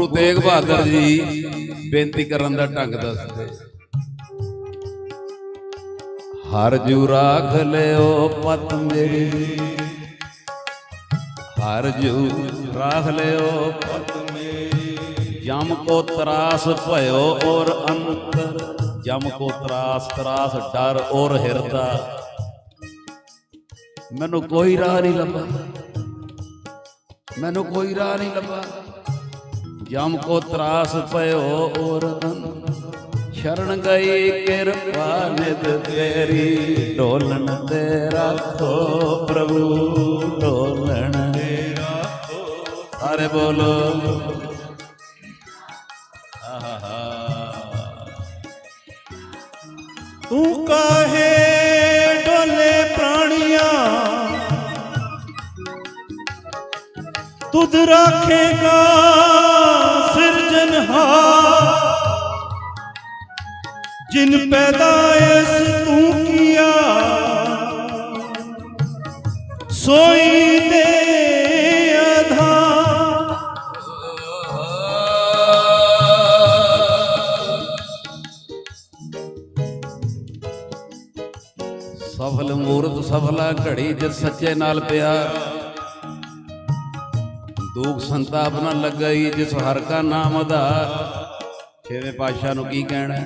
ਗੁਰੂ ਤੇਗ ਬਹਾਦਰ ਜੀ ਬੇਨਤੀ ਕਰਨ ਦਾ ਢੰਗ ਦੱਸਦੇ। ਹਰ ਜੂ ਰਾਖ ਲਿਓ ਪਤ ਮੇਰੀ। ਹਰ ਜੂ ਰਾਖ ਲਿਓ ਪਤ ਮੇਰੀ। ਜਮ ਕੋ ਤਰਾਸ ਭਇਓ ਔਰ ਅੰਤ। ਜਮ ਕੋ ਤਰਾਸ ਤਰਾਸ ਡਰ ਔਰ ਹਿਰਦਾ। ਮੈਨੂੰ ਕੋਈ ਰਾਹ ਨਹੀਂ ਲੱਭਾ। ਮੈਨੂੰ ਕੋਈ ਰਾਹ ਨਹੀਂ ਲੱਭਾ। ਜਮ ਕੋ ਤਰਾਸ ਪਇਓ ਔਰ ਸ਼ਰਨ ਗਈ ਕਿਰਪਾ ਨਿਤ ਤੇਰੀ। ਢੋਲਣ ਤੇ ਰੱਖੋ ਪ੍ਰਭੂ ਢੋਲਣ ਤੇ ਰੱਖੋ। ਸਾਰੇ ਬੋਲੋ। ਤੂੰ ਕਾਹੇ ਢੋਲੇ ਪ੍ਰਾਣੀਆਂ? ਤੁਧ ਰੱਖੇਗਾ ਜਿਨ ਪੈਦਾਇਸ਼ ਤੂੰ ਕੀਆ। ਸੋਈ ਦੇ ਆਧਾਰ। ਸਫਲ ਮੂਰਤ ਸਫਲਾ ਘੜੀ ਜਿਤ ਸੱਚੇ ਨਾਲ ਪਿਆ। ਦੁਖ ਸੰਤਾਪ ਨ ਲੱਗਈ ਜਿਸ ਹਰ ਕਾ ਨਾਮ ਅਧਾਰ ਛੇਵੇਂ ਪਾਤਸ਼ਾਹ ਨੂੰ ਕੀ ਕਹਿਣਾ?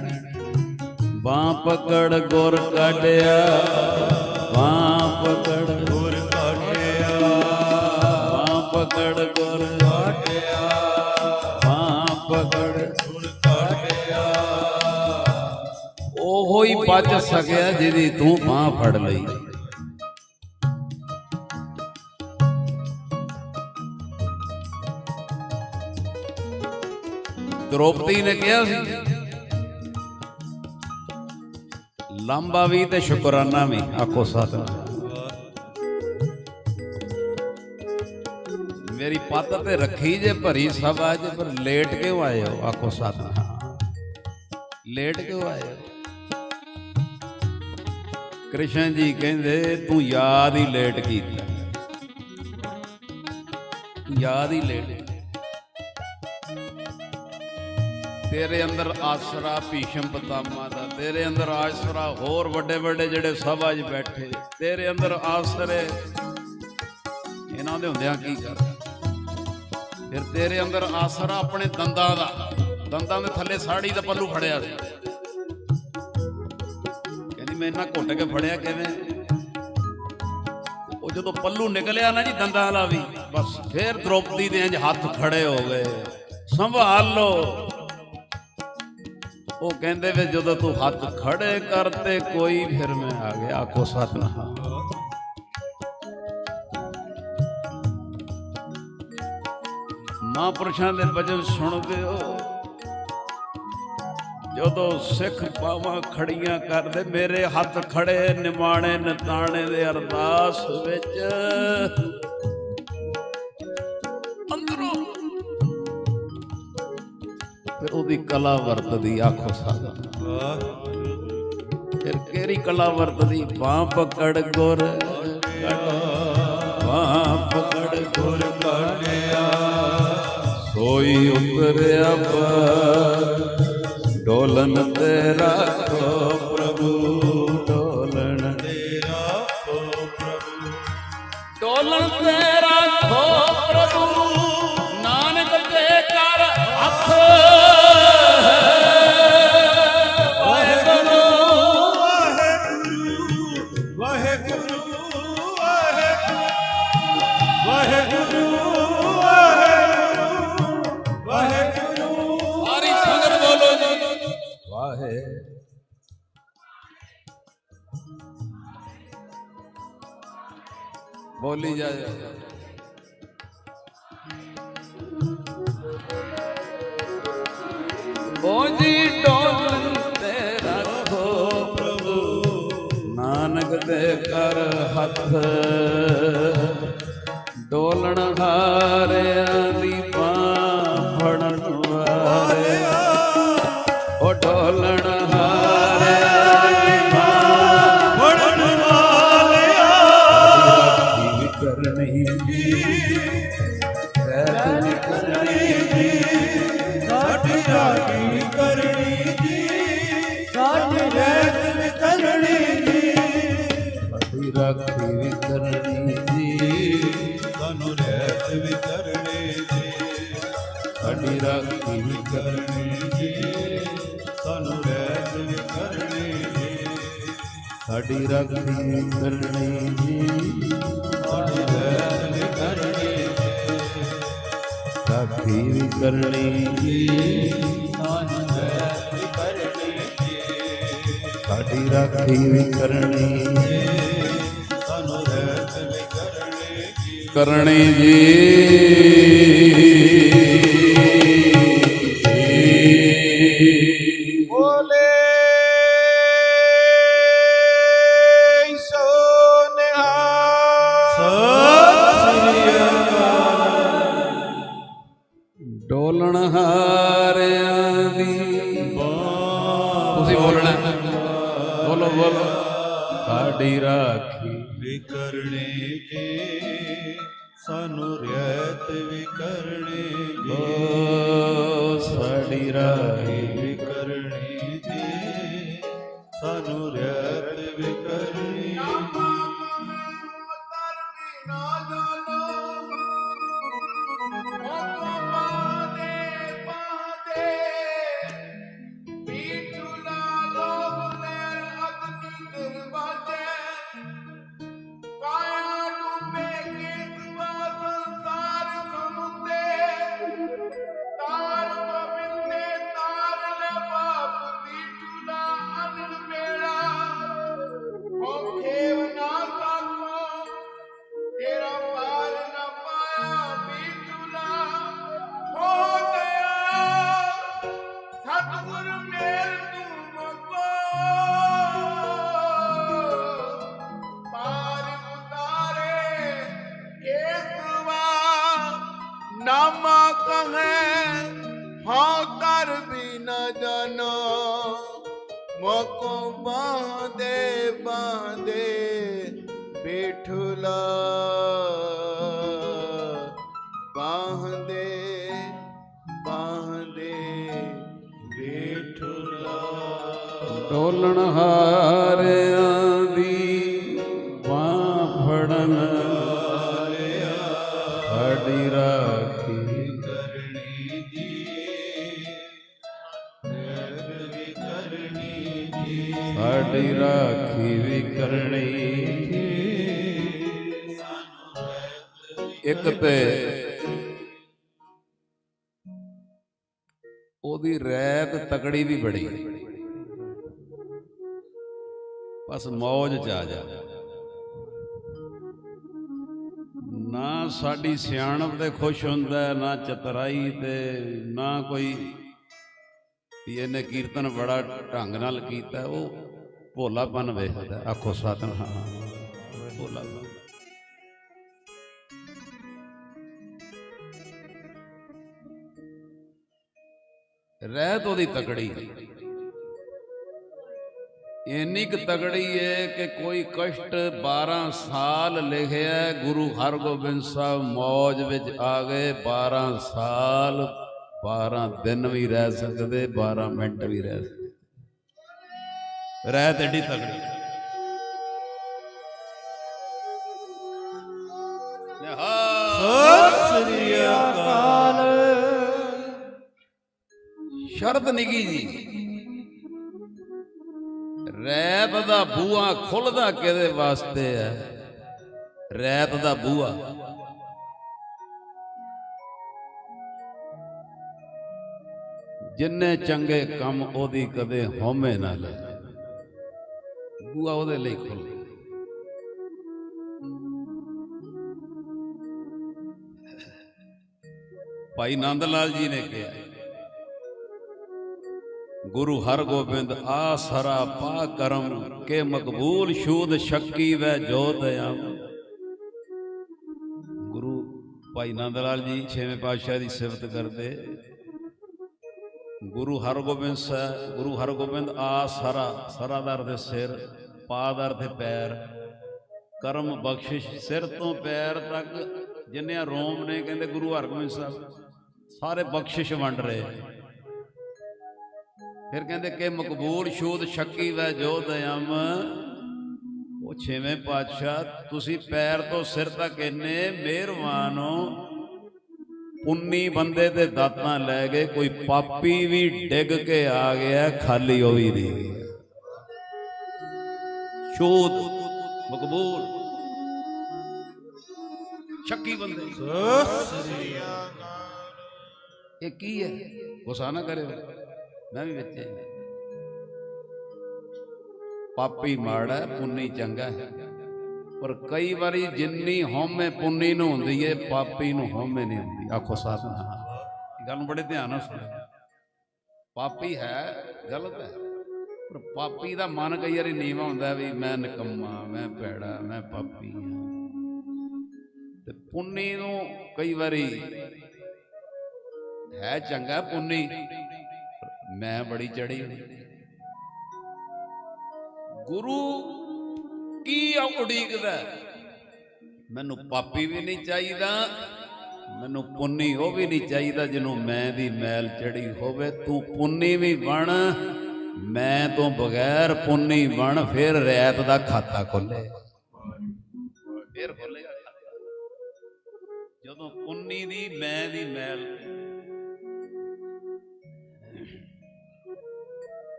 ਬਾਹ ਪਕੜ ਗੁਰ ਕਾਢਿਆ, ਬਾਹ ਪਕੜ ਗੁਰ ਕਾਢਿਆ। ਬਾਹ ਪਕੜ ਗੁਰ ਕਾਢਿਆ, ਬਾਹ ਪਕੜ ਗੁਰ ਕਾਢਿਆ। ਉਹੋ ਹੀ ਬਚ ਸਕਿਆ ਜਿਹਦੀ ਤੂੰ ਬਾਹ ਫੜ ਲਈ। ਦ੍ਰੋਪਦੀ ਨੇ ਕਿਹਾ ਸੀ ਲਾਂਬਾ ਵੀ ਤੇ ਸ਼ੁਕਰਾਨਾ ਵੀ। ਆਖੋ ਸਤਿ ਮੇਰੀ ਪੱਤ ਤੇ ਰੱਖੀ ਜੇ ਭਰੀ ਸਭਾ ਅੱਜ ਪਰ ਲੇਟ ਕਿਉਂ ਆਏ ਹੋ ਆਖੋ ਸਤਿ ਲੇਟ ਕਿਉਂ ਆਏ ਹੋ ਕ੍ਰਿਸ਼ਨ ਜੀ ਕਹਿੰਦੇ, ਤੂੰ ਯਾਦ ਹੀ ਲੇਟ ਕੀਤਾ। ਯਾਦ ਹੀ ਲੇਟ ਤੇਰੇ ਅੰਦਰ ਆਸਰਾ, ਭੀਸ਼ਮ ਪਤਾਮਾ ਦਾ, ਤੇਰੇ ਅੰਦਰ ਆਸਰਾ, ਹੋਰ ਵੱਡੇ ਵੱਡੇ ਜਿਹੜੇ ਸਭਾ 'ਚ ਬੈਠੇ, ਤੇਰੇ ਅੰਦਰ ਆਸਰੇ। ਇਹਨਾਂ ਦੇ ਹੁੰਦਿਆਂ ਕੀ ਕਰ? ਫਿਰ ਤੇਰੇ ਅੰਦਰ ਆਸਰਾ ਆਪਣੇ ਦੰਦਾਂ ਦਾ, ਦੰਦਾਂ ਦੇ ਥੱਲੇ ਸਾੜੀ ਦਾ ਪੱਲੂ ਫੜਿਆ ਸੀ। ਕਹਿੰਦੀ, ਮੈਂ ਇਹਨਾਂ ਘੁੱਟ ਕੇ ਫੜਿਆ ਕਿਵੇਂ? ਉਹ ਜਦੋਂ ਪੱਲੂ ਨਿਕਲਿਆ ਨਾ ਜੀ ਦੰਦਾਂ ਵਾਲਾ ਵੀ, ਬਸ ਫੇਰ ਦ੍ਰੋਪਦੀ ਦੇ ਇੰਜ ਹੱਥ ਖੜੇ ਹੋ ਗਏ। ਸੰਭਾਲ। ਲੋ ਉਹ ਕਹਿੰਦੇ ਵੀ ਜਦੋਂ ਤੂੰ ਹੱਥ ਖੜੇ ਕਰਤੇ ਕੋਈ ਫਿਰ ਮੈਂ ਆ ਗਿਆ। ਆਖੋ ਸਤਨਾਮ। ਮਹਾਂਪੁਰਸ਼ਾਂ ਦੇ ਵਚਨ ਸੁਣਦੇ ਹੋ। ਜਦੋਂ ਸਿੱਖ ਪਾਵਾਂ ਖੜੀਆਂ ਕਰਦੇ, ਮੇਰੇ ਹੱਥ ਖੜੇ ਨਿਮਾਣੇ ਨਤਾਣੇ ਦੇ ਅਰਦਾਸ ਵਿੱਚ। ਉਹਦੀ ਕਲਾ ਵਰਤਦੀ ਆਖੋ ਸਾਦਾ ਫਿਰ ਕਿਹੜੀ ਕਲਾ ਵਰਤਦੀ? ਬਾਹ ਪਕੜ ਗੁਰ ਬਾਹ ਪਕੜ ਗੁਰ ਕਾਢਿਆ। ਸੋਈ ਉਤਰਿਆ ਪਰ ਡੋਲਨ ਤੇ ਰੱਖੋ ਡੋਲਣ ਸਾਡੀ ਰਾਖੀ ਕਰਨੀ ਜੀ ਸਾਡੀ ਰਹਿਤ ਕਰਨੀ ਰਾਖੀ ਵੀ ਕਰਨੀ ਜੀ ਸਾਨੂੰ ਰਹਿਤ ਕਰਨੀ ਜੀ ਸਾਡੀ ਰਾਖੀ ਵੀ ਕਰਨੀ ਸਾਨੂੰ ਰਹਿਤ ਵੀ ਕਰਨੀ ਜੀ ਕਰਨੀ ਜੀ। ਡੋਲਣ ਹਾਰਿਆਂ ਦੀ। ਤੁਸੀਂ ਬੋਲਣਾ। ਬੋਲੋ ਬੋਲੋ। ਸਾਡੀ ਰਾਖੀ। ਵੀ ਕਰਨੇ ਜੀ ਸਾਨੂੰ ਰਿਆਇਤ ਵੀ ਕਰਨੇ ਜੀ ਓ ਸਾਡੀ ਰਾਖੀ। ਵੀ ਕਰਨੀ ਜੀ ਸਾਨੂੰ ਰਿਆਇਤ ਵੀ ਮੋਕੋ ਬਾਂਦੇ ਬਾਂਦੇ ਬੇਠੁਲਾ ਬਾਂਦੇ ਤੇ। ਉਹਦੀ ਰੈਤ ਤਕੜੀ ਵੀ ਬੜੀ। ਬਸ ਮੌਜ ਚ ਆ ਜਾ। ਨਾ ਸਾਡੀ ਸਿਆਣਪ ਤੇ ਖੁਸ਼ ਹੁੰਦਾ, ਨਾ ਚਤਰਾਈ ਤੇ, ਨਾ ਕੋਈ ਵੀ ਇਹਨੇ ਕੀਰਤਨ ਬੜਾ ਢੰਗ ਨਾਲ ਕੀਤਾ, ਉਹ ਭੋਲਾਪਨ ਵੇਖਦਾ। ਆਖੋ ਸਤਨ ਹਾਂ ਭੋਲਾਪਨ। ਰਹਿਤ ਉਹਦੀ ਤਕੜੀ। ਇੰਨੀ ਕੁ ਤਗੜੀ ਹੈ ਕਿ ਕੋਈ ਕਸ਼ਟ 12 ਸਾਲ ਲਿਖਿਆ ਗੁਰੂ ਹਰਗੋਬਿੰਦ ਸਾਹਿਬ ਮੌਜ ਵਿੱਚ ਆ ਗਏ। 12 ਸਾਲ 12 ਦਿਨ ਵੀ ਰਹਿ ਸਕਦੇ 12 ਮਿੰਟ ਵੀ ਰਹਿ ਸਕਦੇ। ਰਹਿਤ ਏਡੀ ਤਗੜੀ ਸ਼ਰਤ ਨਿੱਗੀ ਜੀ। ਰੈਤ ਦਾ ਬੂਆ ਖੁੱਲਦਾ ਕਿਹਦੇ ਵਾਸਤੇ ਹੈ ਰੈਤ ਦਾ ਬੂਆ। ਜਿੰਨੇ ਚੰਗੇ ਕੰਮ ਉਹਦੀ ਕਦੇ ਹਉਮੈ ਨਾ ਲੈ। ਬੂਆ ਉਹਦੇ ਲਈ ਖੁੱਲ ਭਾਈ ਨੰਦ ਲਾਲ ਜੀ ਨੇ ਕਿਹਾ ਗੁਰੂ ਹਰਗੋਬਿੰਦ ਆਸਰਾ ਪਾ ਕਰਮ, ਕੇ ਮਕਬੂਲ ਸ਼ੂਦ ਸ਼ੱਕੀ ਵੈ ਜੋਤਿਆਮ ਗੁਰੂ ਭਾਈ ਨੰਦ ਲਾਲ ਜੀ ਛੇਵੇਂ ਪਾਤਸ਼ਾਹ ਦੀ ਸਿਫਤ ਕਰਦੇ। ਗੁਰੂ ਹਰਗੋਬਿੰਦ ਸਾਹਿਬ ਗੁਰੂ ਹਰਗੋਬਿੰਦ ਆਸਰਾ ਸਰਾ ਦਾ ਅਰਥ ਸਿਰ, ਪਾ ਦਾ ਅਰਥ ਪੈਰ। ਕਰਮ ਬਖਸ਼ਿਸ਼ ਸਿਰ ਤੋਂ ਪੈਰ ਤੱਕ ਜਿੰਨੇ ਰੋਮ ਨੇ, ਕਹਿੰਦੇ ਗੁਰੂ ਹਰਗੋਬਿੰਦ ਸਾਹਿਬ, ਸਾਰੇ ਬਖਸ਼ਿਸ਼ ਵੰਡ ਰਹੇ। ਫਿਰ ਕਹਿੰਦੇ ਕਿ ਮਕਬੂਲ ਸ਼ੂਦ ਸ਼ੱਕੀ ਵੈ ਜੋ ਦਇਮ ਉਹ ਛੇਵੇਂ ਪਾਤਸ਼ਾਹ ਤੁਸੀਂ ਪੈਰ ਤੋਂ ਸਿਰ ਤੱਕ ਇੰਨੇ ਮਿਹਰਬਾਨ ਹੋ। ਪੁੰਨੀ ਬੰਦੇ ਦੇ ਦਾਤਾਂ ਲੈ ਗਏ ਕੋਈ ਪਾਪੀ ਵੀ ਡਿੱਗ ਕੇ ਆ ਗਿਆ ਖਾਲੀ ਉਹ ਵੀ ਨਹੀਂ ਗਿਆ। ਸ਼ੋਧ ਮਕਬੂਲ। ਸ਼ੱਕੀ ਬੰਦੇ। ਸਸਰੀ ਇਹ ਕੀ ਹੈ? ਗੁੱਸਾ ਨਾ ਕਰਿਓ। ਮੈਂ ਵੀ ਵਿੱਚ ਪਾਪੀ ਮਾੜਾ ਹੈ, ਪੁੰਨੀ ਚੰਗਾ ਹੈ। ਪਰ ਕਈ ਵਾਰੀ ਜਿੰਨੀ ਹਉਮੈ ਪੁੰਨੀ ਨੂੰ ਹੁੰਦੀ ਹੈ ਪਾਪੀ ਨੂੰ ਹਉਮੈ ਨਹੀਂ ਹੁੰਦੀ। ਆਖੋ ਸਾਥ ਗੱਲ ਨੂੰ ਬੜੇ ਧਿਆਨ ਨਾਲ ਸੁਣੋ ਪਾਪੀ ਹੈ ਗਲਤ ਹੈ। ਪਰ ਪਾਪੀ ਦਾ ਮਨ ਕਈ ਵਾਰੀ ਨੀਵਾਂ ਹੁੰਦਾ ਵੀ ਮੈਂ ਨਿਕੰਮਾ ਮੈਂ ਭੈੜਾ ਮੈਂ ਪਾਪੀ ਹਾਂ। ਤੇ ਪੁੰਨੀ ਨੂੰ ਕਈ ਵਾਰੀ ਹੈ ਚੰਗਾ ਪੁੰਨੀ ਮੈਂ ਬੜੀ ਚੜੀ ਗੁਰੂ ਕੀ ਉਡੀਕਦਾ ਮੈਨੂੰ ਪਾਪੀ ਵੀ ਨਹੀਂ ਚਾਹੀਦਾ, ਮੈਨੂੰ ਪੁੰਨੀ ਉਹ ਵੀ ਨਹੀਂ ਚਾਹੀਦਾ ਜਿਹਨੂੰ ਮੈਂ ਦੀ ਮੈਲ ਚੜੀ ਹੋਵੇ। ਤੂੰ ਪੁੰਨੀ ਵੀ ਬਣ, ਮੈਂ ਤੋਂ ਬਗੈਰ ਪੁੰਨੀ ਬਣ, ਫਿਰ ਰੈਤ ਦਾ ਖਾਤਾ ਖੋਲੇ ਫਿਰ ਖੋਲੇਗਾ ਜਦੋਂ ਪੁੰਨੀ ਦੀ, ਮੈਂ ਦੀ ਮੈਲ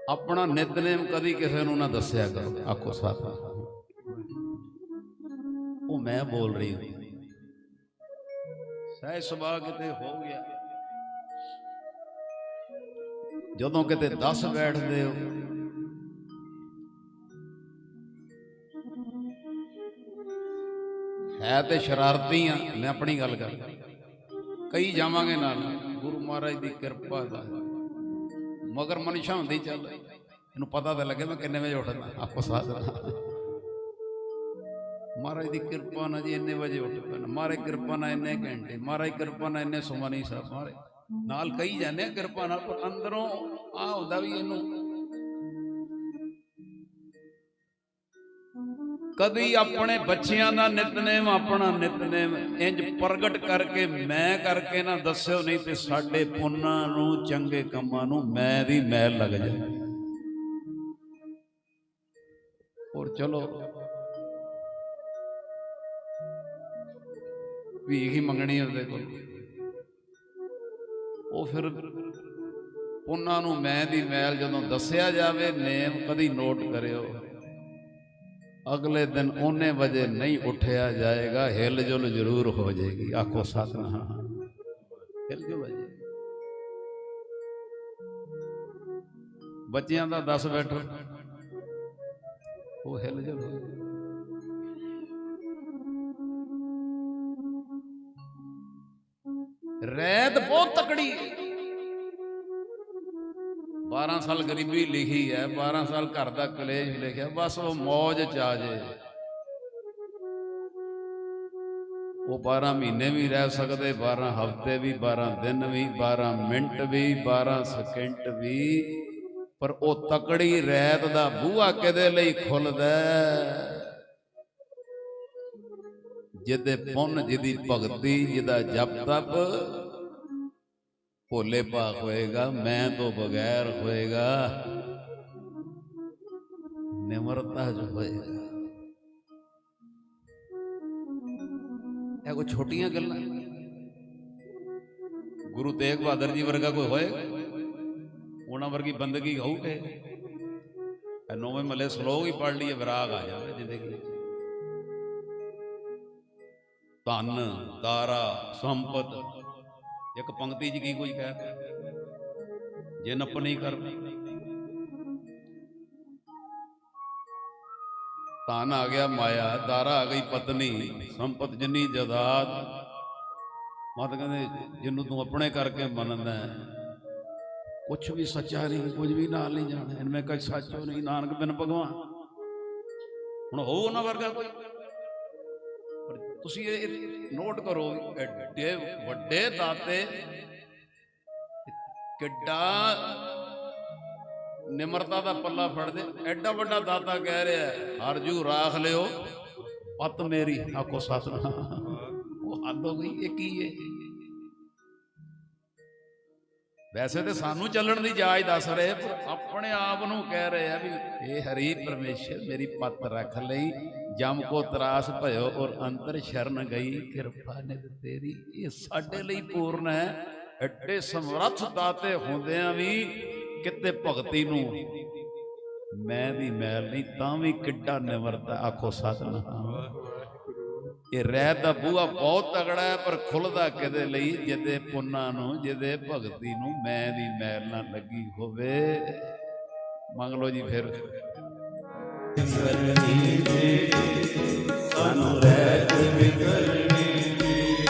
ਆਪਣਾ ਨਿਤਨੇਮ ਕਦੀ ਕਿਸੇ ਨੂੰ ਨਾ ਦੱਸਿਆ ਕਰੋ। ਆਖੋ ਸਾਥ ਉਹ ਮੈਂ ਬੋਲ ਰਹੀ ਹਾਂ। ਸਹਿ ਸੁਭਾਅ ਕਿਤੇ ਹੋ ਗਿਆ। ਜਦੋਂ ਕਿਤੇ 10 ਬੈਠਦੇ ਹੋ। ਹੈ ਤੇ ਸ਼ਰਾਰਤੀ ਆ, ਮੈਂ ਆਪਣੀ ਗੱਲ ਕਰ ਕਈ ਜਾਵਾਂਗੇ ਨਾਲ, ਗੁਰੂ ਮਹਾਰਾਜ ਦੀ ਕਿਰਪਾ ਦਾ। ਮਗਰ ਮਨਸ਼ਾ ਹੁੰਦੀ ਚੱਲ। ਇਹਨੂੰ ਪਤਾ ਤਾਂ ਲੱਗੇ ਮੈਂ ਕਿੰਨੇ ਵਜੇ ਉੱਠਦਾ। ਆਪੋ ਸਾਥ ਮਹਾਰਾਜ ਦੀ ਕਿਰਪਾ ਨਾਲ ਜੀ ਇੰਨੇ ਵਜੇ ਉੱਠ ਪੈਣਾ। ਮਹਾਰਾਜ ਕਿਰਪਾ ਨਾਲ ਇੰਨੇ ਘੰਟੇ, ਮਹਾਰਾਜ ਕਿਰਪਾ ਨਾਲ ਇੰਨੇ ਸਮਾਂ ਨਹੀਂ ਸਾਹਿਬ ਮਹਾਰਾਜ, ਨਾਲ ਕਹੀ ਜਾਂਦੇ ਆ ਕਿਰਪਾ ਨਾਲ, ਪਰ ਅੰਦਰੋਂ ਆ ਹੁੰਦਾ ਵੀ ਇਹਨੂੰ ਕਦੀ ਆਪਣੇ ਬੱਚਿਆਂ ਦਾ ਨਿਤਨੇਮ, ਆਪਣਾ ਨਿਤਨੇਮ ਇੰਜ ਪ੍ਰਗਟ ਕਰਕੇ ਮੈਂ ਕਰਕੇ ਨਾ ਦੱਸਿਓ, ਨਹੀਂ ਤੇ ਸਾਡੇ ਪੁੰਨਾਂ ਨੂੰ, ਚੰਗੇ ਕੰਮਾਂ ਨੂੰ ਮੈਂ ਦੀ ਮੈਲ ਲੱਗ ਜਾਂਦੀ ਹੋਰ ਚਲੋ। ਭੀਖ ਹੀ ਮੰਗਣੀ ਉਹਦੇ ਕੋਲ। ਉਹ ਫਿਰ ਪੁੰਨਾਂ ਨੂੰ ਮੈਂ ਦੀ ਮੈਲ ਜਦੋਂ ਦੱਸਿਆ ਜਾਵੇ, ਨੇਮ ਕਦੀ ਨੋਟ ਕਰਿਓ। ਅਗਲੇ ਦਿਨ ਉਹਨੇ ਵਜੇ ਨਹੀਂ ਉੱਠਿਆ ਜਾਏਗਾ, ਹਿਲ ਜੁਲ ਜ਼ਰੂਰ ਹੋ ਜਾਏਗੀ। ਆਖੋ, ਸਤਨਾਮ। ਹਿਲ ਜੁਲ ਹੋ ਜਾਏਗੀ। ਬੱਚਿਆਂ ਦਾ 10 ਬੈਠੋ। ਉਹ ਹਿਲ ਜੁਲ ਹੋ ਜਾਏਗੀ। ਰੈਤ ਬਹੁਤ ਤਕੜੀ। 12 ਸਾਲ ਗਰੀਬੀ ਲਿਖੀ ਹੈ 12 ਸਾਲ ਘਰ ਦਾ ਕਲੇਸ਼ ਲਿਖਿਆ, ਬਸ ਉਹ ਮੌਜ ਚ ਆ ਜੇ। ਉਹ 12 ਮਹੀਨੇ ਵੀ ਰਹਿ ਸਕਦੇ 12 ਹਫ਼ਤੇ ਵੀ 12 ਦਿਨ ਵੀ 12 ਮਿੰਟ ਵੀ 12 ਸਕਿੰਟ ਵੀ, ਪਰ ਉਹ ਤਕੜੀ ਰੈਤ ਦਾ ਬੂਹਾ ਕਿਹਦੇ ਲਈ ਖੁੱਲਦਾ ਜਿਹਦੇ ਪੁੰਨ, ਜਿਹਦੀ ਭਗਤੀ, ਜਿਹਦਾ ਜਪ ਤਪ ਭੋਲੇ ਭਾਗ ਹੋਏਗਾ, ਮੈਂ ਤੋਂ ਬਗੈਰ ਹੋਏਗਾ। ਨਿਮਰਤਾ ਜੋ ਹੋਏਗਾ। ਇਹ ਕੋਈ ਛੋਟੀਆਂ ਗੱਲਾਂ? ਗੁਰੂ ਤੇਗ ਬਹਾਦਰ ਜੀ ਵਰਗਾ ਕੋਈ ਹੋਏ? ਉਹਨਾਂ ਵਰਗੀ ਬੰਦਗੀ ਹੋਊਗੇ? ਇਹ ਨੌਵੇਂ ਮੱਲੇ ਸਲੋਗ ਹੀ ਪੜ ਲਈਏ, ਵਿਰਾਗ ਆ ਜਾਵੇ ਜ਼ਿੰਦਗੀ ਵਿੱਚ। ਧਨ ਦਾਰਾ ਸੰਪਤ ਇੱਕ ਪੰਕਤੀ 'ਚ ਕੀ ਕੋਈ ਕਹਿ ਜੇ ਨੱਪ ਨਹੀਂ ਕਰ। ਧਨ ਆ ਗਿਆ ਮਾਇਆ, ਦਾਰਾ ਆ ਗਈ ਪਤਨੀ, ਸੰਪਤ ਜਿੰਨੀ ਜਦਾਦ। ਮਤ ਕਹਿੰਦੇ ਜਿਹਨੂੰ ਤੂੰ ਆਪਣੇ ਕਰਕੇ ਮੰਨਦਾ ਕੁਝ ਵੀ ਸੱਚਾ ਨਹੀਂ, ਕੁਝ ਵੀ ਨਾਲ ਨਹੀਂ ਜਾਣਾ। ਇਨਮੇ ਕਝ ਸੱਚੋ ਨਹੀਂ, ਨਾਨਕ ਬਿਨ ਭਗਵਾਨ। ਹੁਣ ਹੋ ਉਹਨਾਂ ਵਰਗਾ ਕੋਈ? ਤੁਸੀਂ ਇਹ ਨੋਟ ਕਰੋ ਐਡੇ ਵੱਡੇ ਦਾਤੇ ਕਿੱਡਾ ਨਿਮਰਤਾ ਦਾ ਪੱਲਾ ਫੜਦੇ। ਐਡਾ ਵੱਡਾ ਦਾਤਾ ਕਹਿ ਰਿਹਾ ਹੈ, ਹਰਜੂ ਰਾਖ ਲਿਓ ਪਤ ਮੇਰੀ ਆਖੋ ਸਤਨਾਮ। ਉਹ ਹੱਦ ਹੋ ਗਈ ਇਹ ਕੀ ਹੈ? ਵੈਸੇ ਤੇ ਸਾਨੂੰ ਚੱਲਣ ਦੀ ਜਾਚ ਦੱਸ ਰਹੇ ਪਰ ਆਪਣੇ ਆਪ ਨੂੰ ਕਹਿ ਰਹੇ ਆ ਵੀ ਇਹ ਹਰੀ ਪਰਮੇਸ਼ਰ ਮੇਰੀ ਪਤ ਰੱਖ ਲਈ। ਜਮ ਕੋ ਤਰਾਸ ਭਇਓ ਔਰ ਅੰਤਰ ਸ਼ਰਨ ਗਈ। ਕਿਰਪਾ ਨਿਤ ਤੇਰੀ। ਇਹ ਸਾਡੇ ਲਈ ਪੂਰਨ ਹੈ। ਐਡੇ ਸਮਰੱਥ ਦਾਤੇ ਹੁੰਦਿਆਂ ਵੀ ਕਿਤੇ ਭਗਤੀ ਨੂੰ ਮੈਂ ਦੀ ਮੈਲ ਨਹੀਂ ਤਾਂ ਵੀ ਕਿੱਡਾ ਨਿਵਰਤਾ ਆਖੋ ਸਤਨਾਮ। ਇਹ ਰਹਿਤ ਦਾ ਬੂਹਾ ਬਹੁਤ ਤਗੜਾ ਹੈ ਪਰ ਖੁੱਲਦਾ ਕਿਤੇ ਲਈ? ਜਿਹਦੇ ਪੁੰਨਾਂ ਨੂੰ ਜਿਹਦੇ ਭਗਤੀ ਨੂੰ ਮੈਂ ਦੀ ਮੈਲ ਨਾ ਲੱਗੀ ਹੋਵੇ। ਮੰਗ ਲਓ ਜੀ ਫਿਰ। ਕਰਨੀ ਜੀ ਸਾਨੂੰ ਰਹਿਤ ਵਿਕਰਨੀ ਜੀ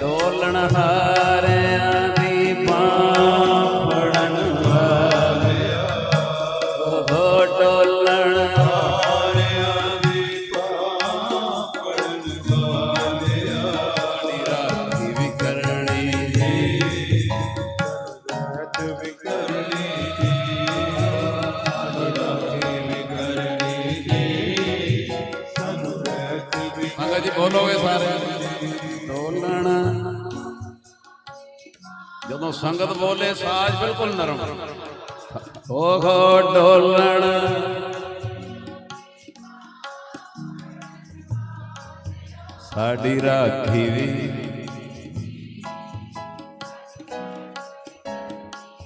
ਡੋਲਣ ਹਾਰਿਆਂ ਸੰਗਤ ਬੋਲੇ ਸਾਜ ਬਿਲਕੁਲ ਨਰਮ। ਓਹੋ ਡੋਲਣ। ਸਾਡੀ ਰਾਖੀ ਵੀ।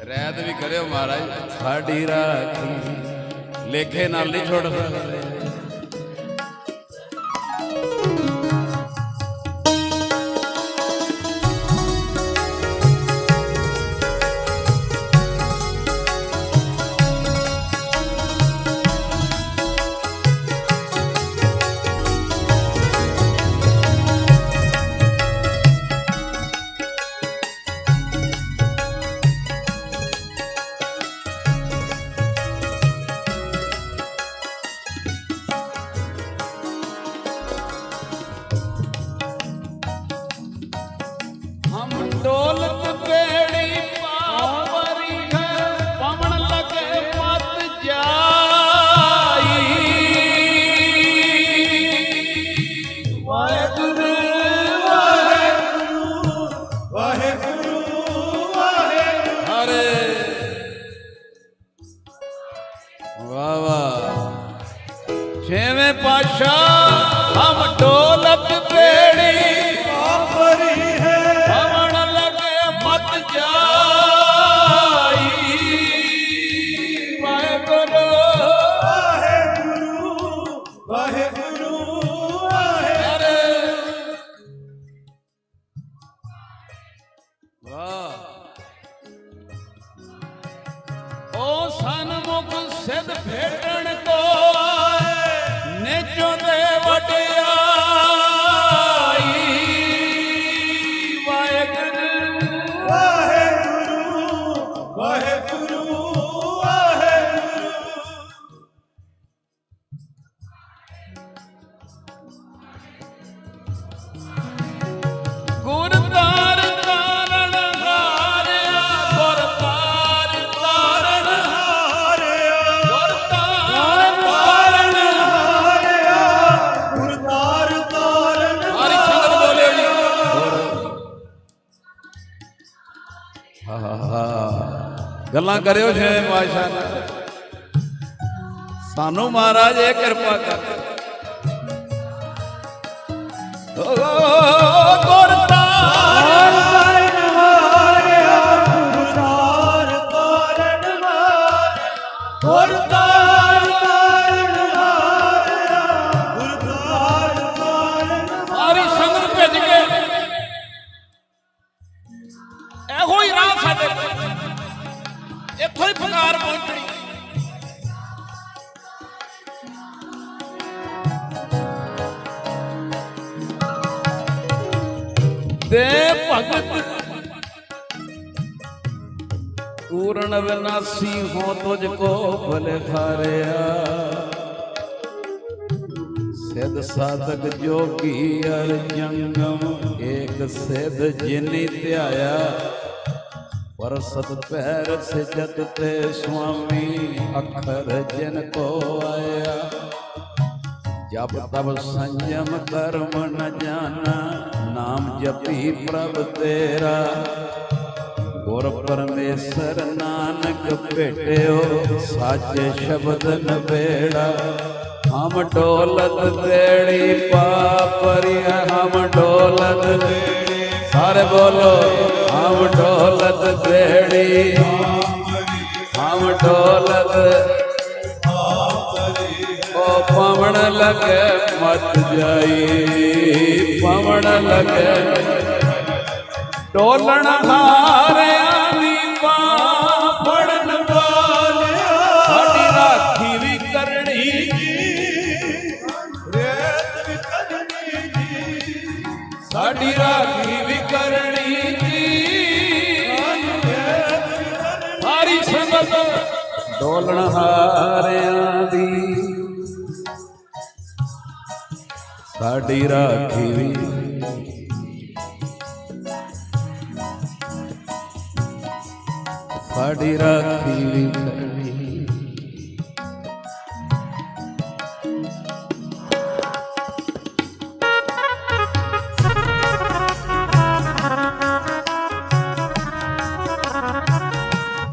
ਰਹਿਤ ਵੀ ਕਰਿਓ ਮਹਾਰਾਜ, ਸਾਡੀ ਰਾਖੀ। ਲੇਖੇ ਨਾਲ ਨਹੀਂ ਛੋੜ ਸਕਦੇ। ਵਾਹ। ਉਹ ਸਨਮੁਖ ਸਿਧ ਭੇਟਣ ਕੋ ਨੇਚੋਂ ਦੇ ਗੱਲਾਂ ਕਰਿਓ ਛੇ ਪਾਸ਼ਾ ਨਾਲ। ਸਾਨੂੰ ਮਹਾਰਾਜ ਇਹ ਕਿਰਪਾ ਕਰ। ਪੁਕਾਰ ਪਹੁੰਚਣੀ ਦੇ ਭਗਤ। ਪੂਰਨ ਵਿਨਾਸੀ ਹੋ ਤੁਝ ਕੋ ਭਲੇ ਖਾਰਿਆ ਸਿਧ ਸਾਧਕ ਜੋਗੀ ਅਰ ਜੰਗਮ, ਏਕ ਸਿਧ ਜਿਨੀ ਧਿਆਇਆ। ਹਰ ਸਤ ਪੈਰ ਸਜਤ ਤੇ ਸੁਆਮੀ ਅਖਰ ਜਨ ਕੋ ਆਇਆ। ਜਪ ਤਬ ਸੰਜਮ ਕਰਮ ਨ ਜਾਣਾ, ਨਾਮ ਜਪੀ ਪ੍ਰਭ ਤੇਰਾ। ਗੁਰ ਪਰਮੇਸ਼ਰ ਨਾਨਕ ਭੇਟਿਓ, ਸਾਚੇ ਸ਼ਬਦ ਨਵੇੜਾ ਹਮ ਢੋਲਤ ਦੇੜੀ ਪਾਪਰੀ ਹਮ ਢੋਲਤ ਦੇੜੀ ਸਾਰੇ ਬੋਲੋ ਆਮ ਢੋਲਤ ਬੇੜੀ ਆਮ ਢੋਲਤ। ਓ ਪਵਣ ਲਗੇ ਮਤ ਜਾਈ। ਪਵਣ ਲਗੇ। ਢੋਲਣ ਹਾਰਿਆਂ ਦੀ ਪਾਪੜਨ ਬੋਲਿਆ ਸਾਡੀ ਰਾਖੀ ਵੀ ਕਰਨੀ ਜੀ। ਰੇਤ ਵੀ ਕਰਨੀ ਜੀ। ਸਾਡੀ ਰਾਖੀ ਡੋਲਣ ਹਾਰਿਆਂ ਦੀ। ਸਾਡੀ ਰਾਖੀ ਵੀ ਸਾਡੀ ਰਾਖੀ ਵੀ।